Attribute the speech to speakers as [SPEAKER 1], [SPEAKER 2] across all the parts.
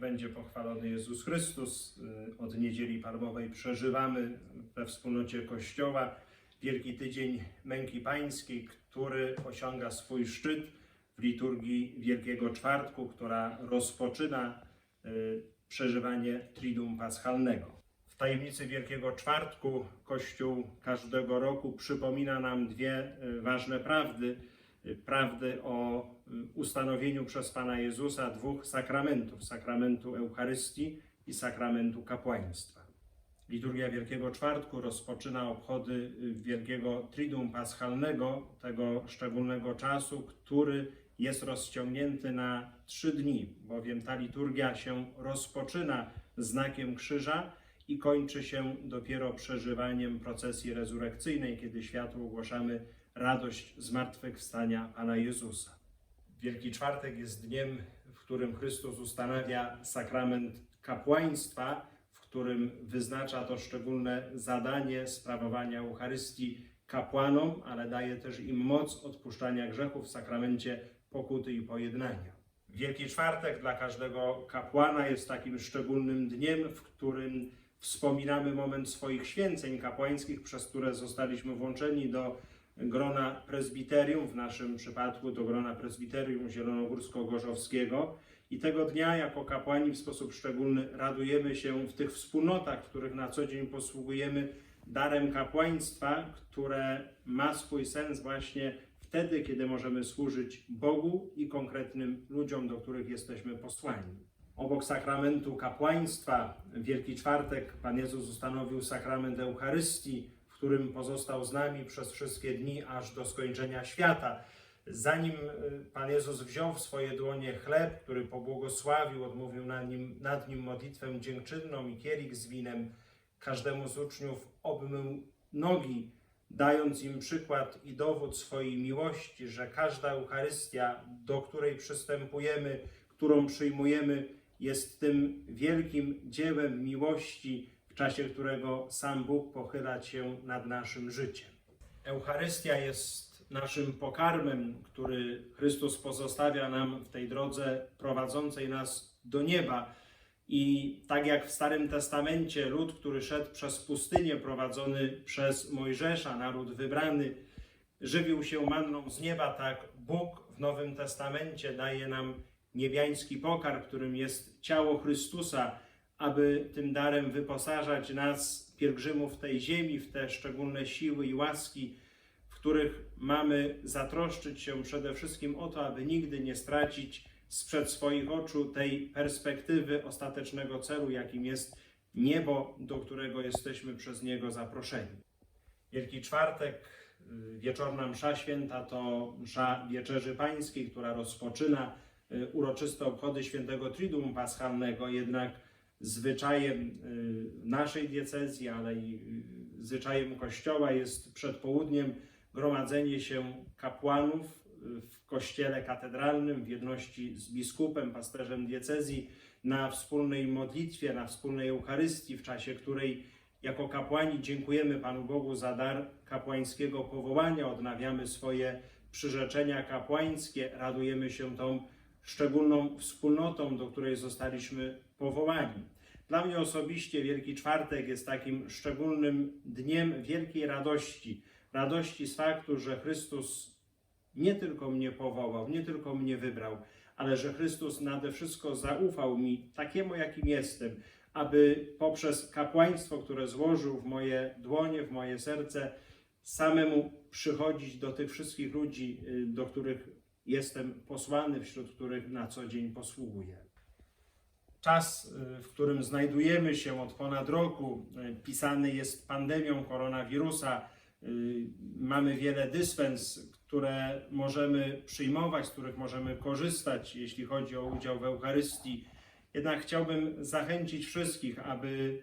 [SPEAKER 1] Będzie pochwalony Jezus Chrystus. Y, Od niedzieli palmowej przeżywamy we wspólnocie Kościoła Wielki Tydzień Męki Pańskiej, który osiąga swój szczyt w liturgii Wielkiego Czwartku, która rozpoczyna y, przeżywanie Triduum Paschalnego. W tajemnicy Wielkiego Czwartku Kościół każdego roku przypomina nam dwie y, ważne prawdy. Prawdy o y, ustanowieniu przez Pana Jezusa dwóch sakramentów: sakramentu Eucharystii i sakramentu kapłaństwa. Liturgia Wielkiego Czwartku rozpoczyna obchody y, Wielkiego Triduum Paschalnego, tego szczególnego czasu, który jest rozciągnięty na trzy dni, bowiem ta liturgia się rozpoczyna znakiem krzyża i kończy się dopiero przeżywaniem procesji rezurekcyjnej, kiedy światu ogłaszamy radość zmartwychwstania Pana Jezusa. Wielki Czwartek jest dniem, w którym Chrystus ustanawia sakrament kapłaństwa, w którym wyznacza to szczególne zadanie sprawowania Eucharystii kapłanom, ale daje też im moc odpuszczania grzechów w sakramencie pokuty i pojednania. Wielki Czwartek dla każdego kapłana jest takim szczególnym dniem, w którym wspominamy moment swoich święceń kapłańskich, przez które zostaliśmy włączeni do grona prezbiterium, w naszym przypadku do grona prezbiterium zielonogórsko-gorzowskiego. I tego dnia jako kapłani w sposób szczególny radujemy się w tych wspólnotach, w których na co dzień posługujemy darem kapłaństwa, które ma swój sens właśnie wtedy, kiedy możemy służyć Bogu i konkretnym ludziom, do których jesteśmy posłani. Obok sakramentu kapłaństwa, Wielki Czwartek Pan Jezus ustanowił sakrament Eucharystii, którym pozostał z nami przez wszystkie dni aż do skończenia świata. Zanim y, Pan Jezus wziął w swoje dłonie chleb, który pobłogosławił, odmówił nad nim, nad nim modlitwę dziękczynną i kielich z winem, każdemu z uczniów obmył nogi, dając im przykład i dowód swojej miłości, że każda Eucharystia, do której przystępujemy, którą przyjmujemy, jest tym wielkim dziełem miłości, w czasie którego sam Bóg pochyla się nad naszym życiem. Eucharystia jest naszym pokarmem, który Chrystus pozostawia nam w tej drodze prowadzącej nas do nieba. I tak jak w Starym Testamencie lud, który szedł przez pustynię prowadzony przez Mojżesza, naród wybrany, żywił się manną z nieba, tak Bóg w Nowym Testamencie daje nam niebiański pokarm, którym jest ciało Chrystusa, aby tym darem wyposażać nas, pielgrzymów tej ziemi, w te szczególne siły i łaski, w których mamy zatroszczyć się przede wszystkim o to, aby nigdy nie stracić sprzed swoich oczu tej perspektywy ostatecznego celu, jakim jest niebo, do którego jesteśmy przez Niego zaproszeni. Wielki Czwartek, y, wieczorna msza święta to msza Wieczerzy Pańskiej, która rozpoczyna y, uroczyste obchody świętego Triduum Paschalnego, jednak zwyczajem y, naszej diecezji, ale i y, zwyczajem Kościoła jest przed południem gromadzenie się kapłanów y, w kościele katedralnym w jedności z biskupem, pasterzem diecezji na wspólnej modlitwie, na wspólnej Eucharystii, w czasie której jako kapłani dziękujemy Panu Bogu za dar kapłańskiego powołania, odnawiamy swoje przyrzeczenia kapłańskie, radujemy się tą szczególną wspólnotą, do której zostaliśmy powołani. Dla mnie osobiście Wielki Czwartek jest takim szczególnym dniem wielkiej radości. Radości z faktu, że Chrystus nie tylko mnie powołał, nie tylko mnie wybrał, ale że Chrystus nade wszystko zaufał mi takiemu, jakim jestem, aby poprzez kapłaństwo, które złożył w moje dłonie, w moje serce, samemu przychodzić do tych wszystkich ludzi, y, do których jestem posłany, wśród których na co dzień posługuję. Czas, y, w którym znajdujemy się od ponad roku, y, pisany jest pandemią koronawirusa. Y, Mamy wiele dyspens, które możemy przyjmować, z których możemy korzystać, jeśli chodzi o udział w Eucharystii. Jednak chciałbym zachęcić wszystkich, aby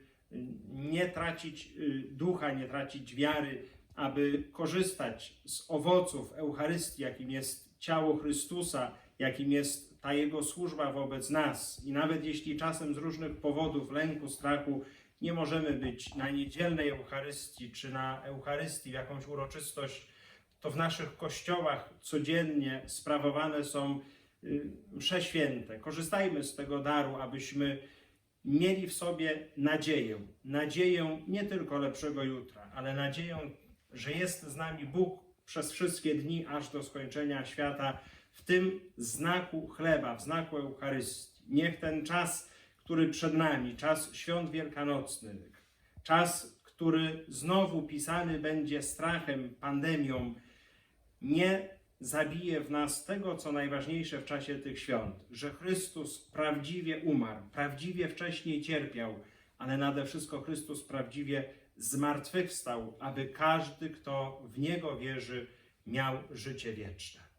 [SPEAKER 1] nie tracić ducha, nie tracić wiary, aby korzystać z owoców Eucharystii, jakim jest ciało Chrystusa, jakim jest ta Jego służba wobec nas. I nawet jeśli czasem z różnych powodów, lęku, strachu, nie możemy być na niedzielnej Eucharystii czy na Eucharystii, jakąś uroczystość, to w naszych kościołach codziennie sprawowane są y, msze święte. Korzystajmy z tego daru, abyśmy mieli w sobie nadzieję. Nadzieję nie tylko lepszego jutra, ale nadzieję, że jest z nami Bóg przez wszystkie dni, aż do skończenia świata, w tym znaku chleba, w znaku Eucharystii. Niech ten czas, który przed nami, czas świąt wielkanocnych, czas, który znowu pisany będzie strachem, pandemią, nie zabije w nas tego, co najważniejsze w czasie tych świąt, że Chrystus prawdziwie umarł, prawdziwie wcześniej cierpiał, ale nade wszystko Chrystus prawdziwie zmartwychwstał, aby każdy, kto w Niego wierzy, miał życie wieczne.